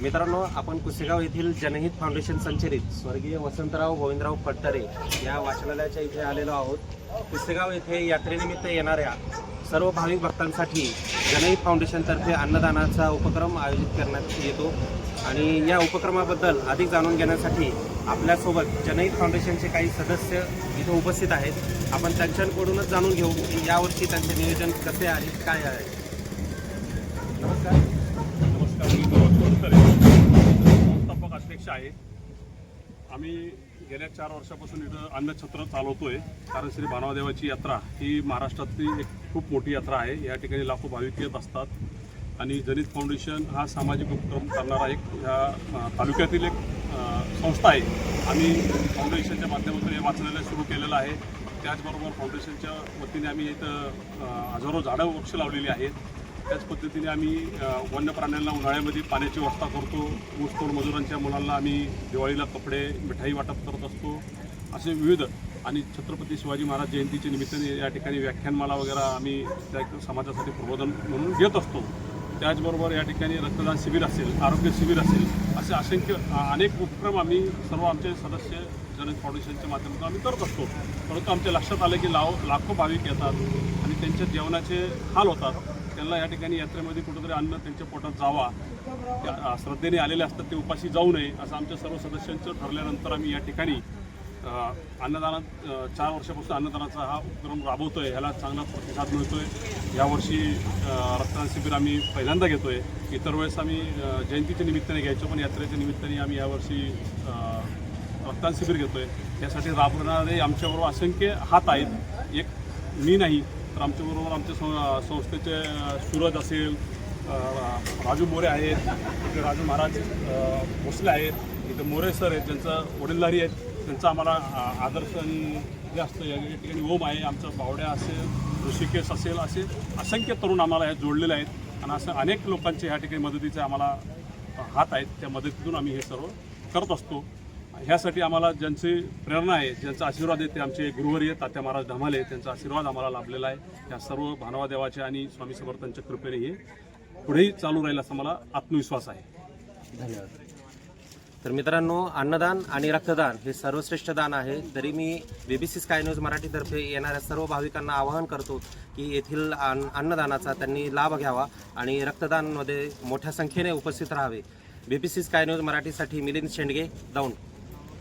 मित्रांनो आपण कुसेगाव येथील जनहित फाउंडेशन संचलित स्वर्गीय वसंतराव गोविंदराव फडतरे या वाचनालयाच्या इथे आलेलो आहोत. कुसेगाव येथे यात्रेनिमित्त येणाऱ्या सर्व भाविक भक्तांसाठी जनहित फाउंडेशनतर्फे अन्नदानाचा उपक्रम आयोजित करण्यात येतो. आणि या उपक्रमाबद्दल अधिक जाणून घेण्यासाठी आपल्यासोबत जनहित फाउंडेशनचे काही सदस्य इथे उपस्थित आहेत. आपण त्यांच्याकडूनच जाणून घेऊ की यावर्षी त्यांचे नियोजन कसे आहे काय आहे. नमस्कार. अध्यक्ष आहे. आम्ही गेल्या चार वर्षापासून इथं अन्नछत्र चालवतोय. कारण श्री भानवादेवाची यात्रा ही महाराष्ट्रातली एक खूप मोठी यात्रा आहे. या ठिकाणी लाखो भाविक येत असतात. आणि जनित फाउंडेशन हा सामाजिक उपक्रम करणारा एक ह्या तालुक्यातील एक संस्था आहे. आम्ही फाउंडेशनच्या माध्यमातून हे वाचनालय सुरू केलेलं आहे. त्याचबरोबर फाउंडेशनच्या वतीने आम्ही इथं हजारो झाडं वृक्ष लावलेली आहेत. त्याच पद्धतीने आम्ही वन्य प्राण्यांना उन्हाळ्यामध्ये पाण्याची व्यवस्था करतो. ऊसतोड मजुरांच्या मुलांना आम्ही दिवाळीला कपडे मिठाई वाटप करत असतो. असे विविध आणि छत्रपती शिवाजी महाराज जयंतीच्या निमित्ताने या ठिकाणी व्याख्यानमाला वगैरे आम्ही त्या समाजासाठी प्रबोधन म्हणून घेत असतो. त्याचबरोबर या ठिकाणी रक्तदान शिबिर असेल आरोग्य शिबिर असेल असे असंख्य अनेक उपक्रम आम्ही सर्व आमचे सदस्य जन फाउंडेशनच्या माध्यमातून आम्ही करत असतो. परंतु आमच्या लक्षात आलं की लाव लाखो भाविक येतात आणि त्यांच्या जेवणाचे हाल होतात. त्यांना या ठिकाणी यात्रेमध्ये कुठंतरी अन्न त्यांच्या पोटात जावा. त्या श्रद्धेने आलेले असतात ते उपाशी जाऊ नये असं आमच्या सर्व सदस्यांचं ठरल्यानंतर आम्ही या ठिकाणी अन्नदानात चार वर्षापासून अन्नदानाचा हा उपक्रम राबवतो आहे ह्याला चांगला प्रतिसाद आहे यावर्षी रक्तदान शिबिर आम्ही पहिल्यांदा घेतो आहे इतर वेळेस आम्ही जयंतीच्या निमित्ताने घ्यायचो पण यात्रेच्या निमित्ताने आम्ही यावर्षी रक्तदान शिबिर आहे यासाठी राबवणारे आमच्याबरोबर असंख्य हात आहेत. एक मी नाही तर आमच्याबरोबर आमच्या सं- संस्थेचे सूरज असेल राजू मोरे आहेत इथे राजू महाराज भोसले आहेत इथं मोरे सर आहेत ज्यांचं वडीलधारी आहेत त्यांचा आम्हाला आदर्श आणि हे असतं या या ठिकाणी ओम आहे आमचा बावड्या असेल ऋषिकेश असेल असे असंख्य तरुण आम्हाला ह्यात जोडलेले आहेत आणि असं अनेक लोकांचे ह्या ठिकाणी मदतीचे आम्हाला हात आहेत त्या मदतीतून आम्ही हे सर्व करत असतो. ह्यासाठी आम्हाला ज्यांची प्रेरणा आहे ज्यांचा आशीर्वाद आहे ते आमचे गुरुवर्य तात्या महाराज धमाले त्यांचा आशीर्वाद आम्हाला लाभलेला आहे. या सर्व भानवादेवाच्या आणि स्वामी समर्थांच्या कृपेने हे पुढेही चालू राहील असा मला आत्मविश्वास आहे. धन्यवाद. तर मित्रांनो अन्नदान आणि रक्तदान हे सर्वश्रेष्ठ दान आहे. तरी मी बीबीसी स्काय न्यूज मराठीतर्फे येणाऱ्या सर्व भाविकांना आवाहन करतो की येथील अन्न- अन्नदानाचा त्यांनी लाभ घ्यावा आणि रक्तदानमध्ये मोठ्या संख्येने उपस्थित राहावे. बीबीसी स्काय न्यूज मराठीसाठी मिलिंद शेंडगे दौंड.